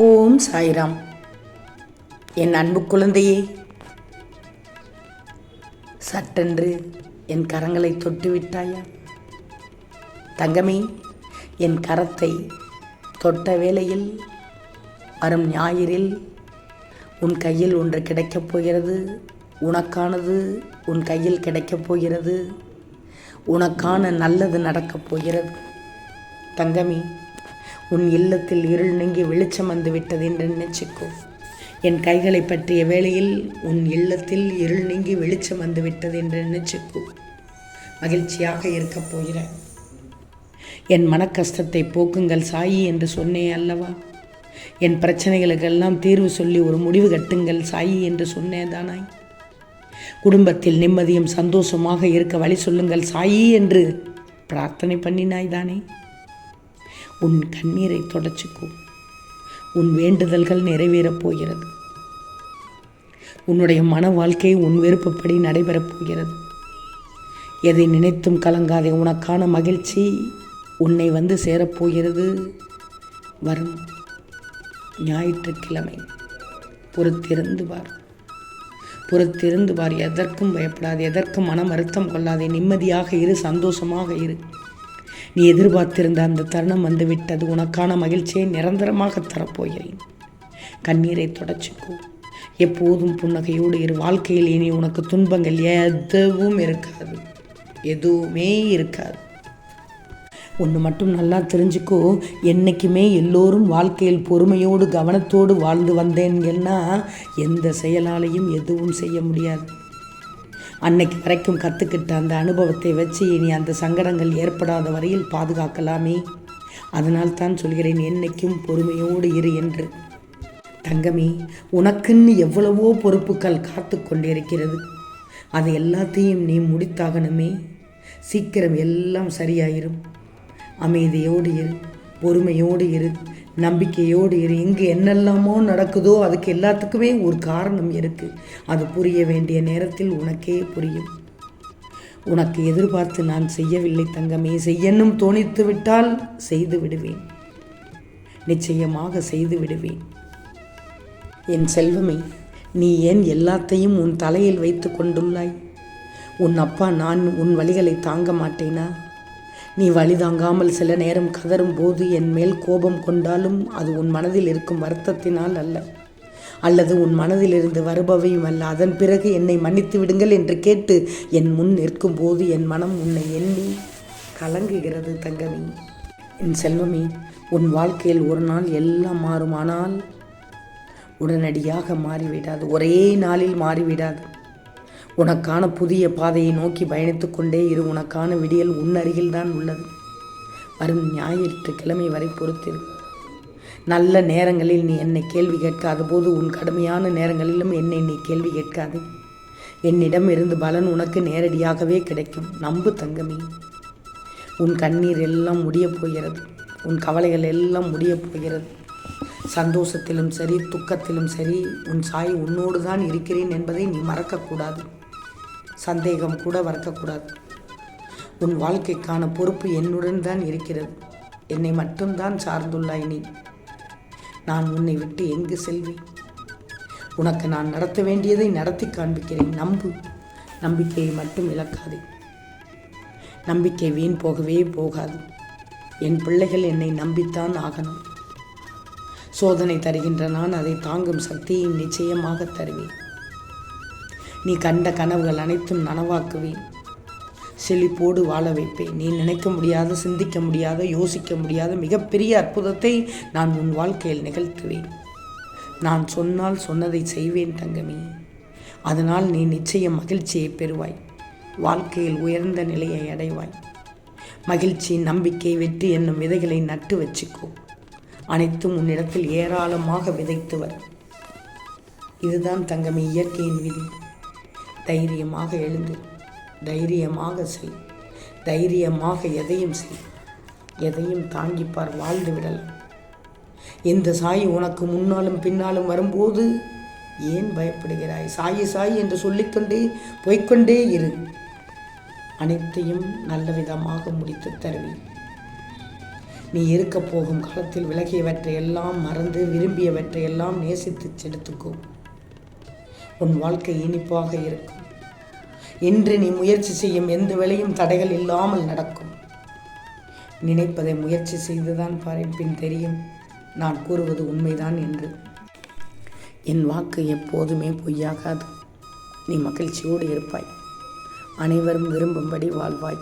ஓம் சாய்ராம். என் அன்பு குழந்தையே சட்டென்று என் கரங்களை தொட்டு விட்டாயா? தங்கமே என் கரத்தை தொட்ட வேளையில் வரும் ஞாயிறில் உன் கையில் ஒன்று கிடைக்கப் போகிறது. உனக்கானது உன் கையில் கிடைக்கப் போகிறது. உனக்கான நல்லது நடக்கப் போகிறது. தங்கமே உன் இல்லத்தில் இருள் நீங்கி வெளிச்சம் வந்து விட்டது என்று நினைச்சுக்கோ. என் கைகளை பற்றிய வேளையில் உன் இல்லத்தில் இருள் நீங்கி வெளிச்சம் வந்து விட்டது என்று நினைச்சுக்கோ. மகிழ்ச்சியாக இருக்கப் போகிறாய் என் மனக்கஷ்டத்தை போக்குங்கள் சாயி என்று சொன்னேன் அல்லவா? என் பிரச்சனைகளுக்கெல்லாம் தீர்வு சொல்லி ஒரு முடிவு கட்டுங்கள் சாயி என்று சொன்னேன் தானாய் குடும்பத்தில் நிம்மதியும் சந்தோஷமாக இருக்க வழி சொல்லுங்கள் சாயி என்று பிரார்த்தனை பண்ணினாய் தானே? உன் கண்ணீரை தொடச்சிக்கோ. உன் வேண்டுதல்கள் நிறைவேறப் போகிறது. உன்னுடைய மன வாழ்க்கை உன் விருப்பப்படி நடைபெறப் போகிறது. எதை நினைத்தும் கலங்காதே. உனக்கான மகிழ்ச்சி உன்னை வந்து சேரப்போகிறது வரும் ஞாயிற்றுக்கிழமை. பொறுத்திருந்து வார். பொறுத்திருந்து வார். எதற்கும் பயப்படாது. எதற்கும் மனம் வருத்தம் கொள்ளாதே. நிம்மதியாக இரு. சந்தோஷமாக இரு. நீ எதிர்பார்த்திருந்த அந்த தருணம் வந்துவிட்டது. உனக்கான மகிழ்ச்சியை நிரந்தரமாக தரப்போகிறேன். கண்ணீரை தொடச்சிக்கோ. எப்போதும் புன்னகையோடு இரு. வாழ்க்கையில் இனி உனக்கு துன்பங்கள் எதுவும் இருக்காது. எதுவுமே இருக்காது. ஒன்று மட்டும் நல்லா தெரிஞ்சுக்கோ. என்றைக்குமே எல்லோரும் வாழ்க்கையில் பொறுமையோடு கவனத்தோடு வாழ்ந்து வந்தேன்னா எந்த செயலாலையும் எதுவும் செய்ய முடியாது. அன்னைக்கு வரைக்கும் கற்றுக்கிட்ட அந்த அனுபவத்தை வச்சு இனி அந்த சங்கடங்கள் ஏற்படாத வரையில் பாதுகாக்கலாமே. அதனால் தான் சொல்கிறேன் என்னைக்கும் பொறுமையோடு இரு என்று. தங்கமே உனக்குன்னு எவ்வளவோ பொறுப்புகள் காத்து கொண்டிருக்கிறது. அது எல்லாத்தையும் நீ முடித்தாகணுமே. சீக்கிரம் எல்லாம் சரியாயிரும். அமைதியோடு இரு பொறுமையோடு இரு. நம்பிக்கையோடு இரு. இங்கு என்னெல்லாமோ நடக்குதோ அதுக்கு எல்லாத்துக்குமே ஒரு காரணம் இருக்குது அது புரிய வேண்டிய நேரத்தில் உனக்கே புரியும். உனக்கு எதிர்பார்த்து நான் செய்யவில்லை தங்கமே. செய்யணும் தோணித்து விட்டால் செய்து விடுவேன். நிச்சயமாக செய்து விடுவேன். என் செல்வமே நீ ஏன் எல்லாத்தையும் உன் தலையில் வைத்து கொண்டுள்ளாய்? உன் அப்பா நான் உன் வழிகளை தாங்க மாட்டேனா? நீ வழி தாங்காமல் சில நேரம் கதறும் போது என் மேல் கோபம் கொண்டாலும் அது உன் மனதில் இருக்கும் வருத்தத்தினால் அல்ல. அல்லது உன் மனதிலிருந்து வருபவையும் அல்ல. அதன் பிறகு என்னை மன்னித்து விடுங்கள் என்று கேட்டு என் முன் நிற்கும் போது என் மனம் உன்னை எண்ணி கலங்குகிறது தங்கமி. என் செல்வமே உன் வாழ்க்கையில் ஒரு நாள் எல்லாம் மாறுமானால் உடனடியாக மாறிவிடாது. ஒரே நாளில் மாறிவிடாது. உனக்கான புதிய பாதையை நோக்கி பயணித்து கொண்டே இரு. உனக்கான விடியல் உன் அருகில்தான் உள்ளது. வரும் ஞாயிற்றுக்கிழமை வரை பொறுத்திரு. நல்ல நேரங்களில் நீ என்னை கேள்வி கேட்காத போது உன் கடுமையான நேரங்களிலும் என்னை நீ கேள்வி கேட்காது. என்னிடம் இருந்து பலன் உனக்கு நேரடியாகவே கிடைக்கும். நம்பு தங்கமே. உன் கண்ணீர் எல்லாம் முடியப் போகிறது. உன் கவலைகள் எல்லாம் முடியப் போகிறது. சந்தோஷத்திலும் சரி துக்கத்திலும் சரி உன் சாய் உன்னோடு தான் இருக்கிறேன் என்பதை நீ மறக்கக்கூடாது. சந்தேகம் கூட வரக்கக்கூடாது உன் வாழ்க்கைக்கான பொறுப்பு என்னுடன் தான் இருக்கிறது. என்னை மட்டும்தான் சார்ந்துள்ளாய் நீ. நான் உன்னை விட்டு எங்கு செல்வேன்? உனக்கு நான் நடத்த வேண்டியதை நடத்தி காண்பிக்கிறேன். நம்பு. நம்பிக்கையை மட்டும் இழக்காதே. நம்பிக்கை வீண் போகவே போகாது. என் பிள்ளைகள் என்னை நம்பித்தான் ஆகணும். சோதனை தருகின்ற நான் அதை தாங்கும் சக்தியை நிச்சயமாக தருவேன். நீ கண்ட கனவுகள் அனைத்தும் நனவாக்குவேன். செழிப்போடு வாழ வைப்பேன். நீ நினைக்க முடியாத சிந்திக்க முடியாத யோசிக்க முடியாத மிகப்பெரிய அற்புதத்தை நான் உன் வாழ்க்கையில் நிகழ்த்துவேன். நான் சொன்னால் சொன்னதை செய்வேன் தங்கமே. அதனால் நீ நிச்சயம் மகிழ்ச்சியை பெறுவாய். வாழ்க்கையில் உயர்ந்த நிலையை அடைவாய். மகிழ்ச்சி நம்பிக்கை வெற்றி என்னும் விதைகளை நட்டு வச்சுக்கோ. அனைத்தும் உன்னிடத்தில் ஏராளமாக விதைத்து விதைத்துவர் இதுதான் தங்கமே இயற்கையின் விதி. தைரியமாக எழுந்து தைரியமாக செய். தைரியமாக எதையும் செய். எதையும் தாங்கிப்பார் வாழ்ந்து விடலாம். இந்த சாய் உனக்கு முன்னாலும் பின்னாலும் வரும்போது ஏன் பயப்படுகிறாய்? சாயி சாய் என்று சொல்லிக்கொண்டே போய்கொண்டே இரு. அனைத்தையும் நல்ல விதமாக முடித்து தருவேன் நீ இருக்கப் போகும் காலத்தில் விலகியவற்றை எல்லாம் மறந்து விரும்பியவற்றை எல்லாம் நேசித்து செலுத்துக்கோ உன் வாழ்க்கை இனிப்பாக இருக்கும். இன்று நீ முயற்சி செய்யும் எந்த வேலையும் தடைகள் இல்லாமல் நடக்கும். நினைப்பதை முயற்சி செய்துதான் பாரின் பின் தெரியும். நான் கூறுவது உண்மைதான் என்று. என் வாக்கு எப்போதுமே பொய்யாகாது. நீ மகிழ்ச்சியோடு இருப்பாய். அனைவரும் விரும்பும்படி வாழ்வாய்.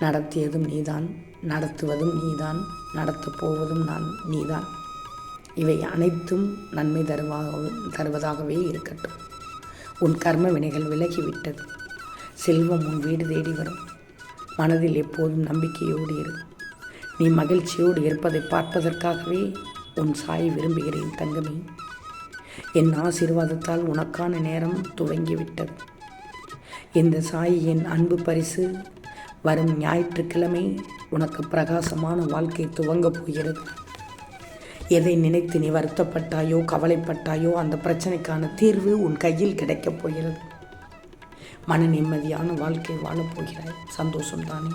நடத்தியதும் நீதான் நடத்துவதும் நீதான் நடத்தப் போவதும் நான் நீதான். இவை அனைத்தும் நன்மை தருவாக தருவதாகவே இருக்கட்டும். உன் கர்ம வினைகள் விலகிவிட்டது. செல்வம் உன் வீடு தேடி வரும். மனதில் எப்போதும் நம்பிக்கையோடு இரு. நீ மகிழ்ச்சியோடு இருப்பதை பார்ப்பதற்காகவே உன் சாய் விரும்புகிறேன் தங்கமே. என் ஆசீர்வாதத்தால் உனக்கான நேரம் துவங்கிவிட்டது. இந்த சாய் என் அன்பு பரிசு. வரும் ஞாயிற்றுக்கிழமை உனக்கு பிரகாசமான வாழ்க்கை துவங்கப் போகிறது. எதை நினைத்து நீ வருத்தப்பட்டாயோ கவலைப்பட்டாயோ அந்த பிரச்சனைக்கான தீர்வு உன் கையில் கிடைக்கப் போகிறது. மன நிம்மதியான வாழ்க்கை வாழப்போகிறாய். சந்தோஷம் சந்தோஷம்தானே.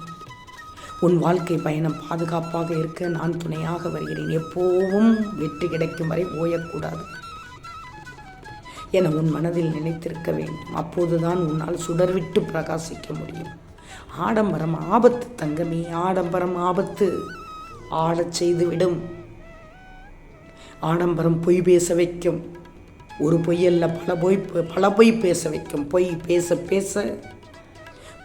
உன் வாழ்க்கை பயணம் பாதுகாப்பாக இருக்க நான் துணையாக வருகிறேன். எப்போவும் வெற்றி கிடைக்கும் வரை ஓயக்கூடாது. என உன் மனதில் நினைத்திருக்க வேண்டும். அப்போதுதான் உன்னால் சுடர்விட்டு பிரகாசிக்க முடியும். ஆடம்பரம் ஆபத்து தங்கமே ஆடம்பரம் ஆபத்து. ஆடச் செய்துவிடும். ஆடம்பரம் பொய் பேச வைக்கும். ஒரு பொய்யல்ல பல பொய் பல பொய் பேச வைக்கும். பொய் பேச பேச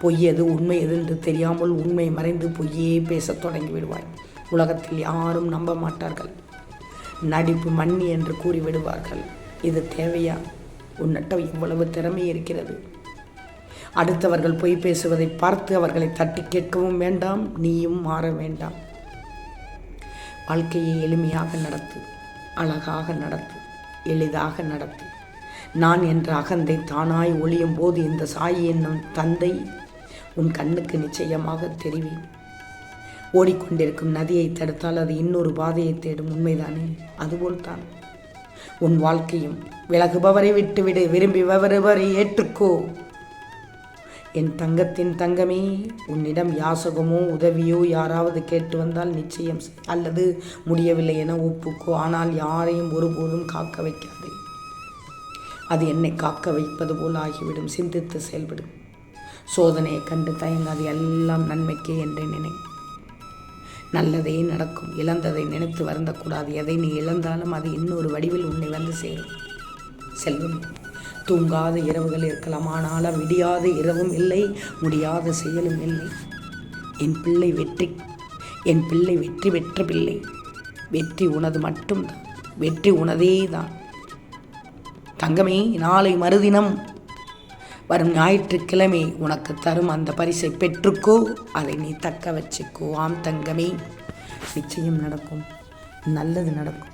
பொய் எது உண்மை எது என்று தெரியாமல் உண்மை மறைந்து பொய்யே பேசத் தொடங்கி விடுவாய். உலகத்தில் யாரும் நம்ப மாட்டார்கள். நடிப்பு மண்ணி என்று கூறி விடுவார்கள் இது தேவையா? உன்னிட்ட இவ்வளவு திறமை இருக்கிறது. அடுத்தவர்கள் பொய் பேசுவதை பார்த்து அவர்களை தட்டி கேட்கவும் வேண்டாம் நீயும் மாற வேண்டாம். வாழ்க்கையை எளிமையாக நடத்து அழகாக நடத்து. எளிதாக நடத்து நான் என்ற அகந்தை தானாய் ஒளியும் போது இந்த சாயி என்னும் தந்தை உன் கண்ணுக்கு நிச்சயமாக தெரிவேன். ஓடிக்கொண்டிருக்கும் நதியை தடுத்தால் அது இன்னொரு பாதையை தேடும். உண்மைதானே? அதுபோல்தான். உன் வாழ்க்கையும் விலகுபவரை விட்டுவிடு. விரும்பி விரும்பிபவரை ஏற்றுக்கோ. என் தங்கத்தின் தங்கமே உன்னிடம் யாசகமோ உதவியோ யாராவது கேட்டு வந்தால் நிச்சயம் அல்லது முடியவில்லை என ஒப்புக்கோ. ஆனால் யாரையும் ஒருபோதும் காக்க வைக்காதே. அது என்னை காக்க வைப்பது போல் ஆகிவிடும். சிந்தித்து செயல்படும் சோதனையை கண்டு தயங்காது எல்லாம் நன்மைக்கே என்று நினை. நல்லதே நடக்கும். இழந்ததை நினைத்து வருந்தக்கூடாது. எதை நீ இழந்தாலும் அது இன்னொரு வடிவில் உன்னை வந்து சேரும். செல்வம். தூங்காத இரவுகள் இருக்கலாம். ஆனால் விடியாத இரவும் இல்லை முடியாத செயலும் இல்லை. என் பிள்ளை வெற்றி என் பிள்ளை வெற்றி பெற்ற பிள்ளை. வெற்றி உனது மட்டும்தான் வெற்றி உனதே தான் தங்கமே நாளை மறுதினம் வரும் ஞாயிற்றுக்கிழமை உனக்கு தரும் அந்த பரிசை பெற்றுக்கோ அதை நீ தக்க வச்சுக்கோ. ஆம் தங்கமே நிச்சயம் நடக்கும் நல்லது நடக்கும்.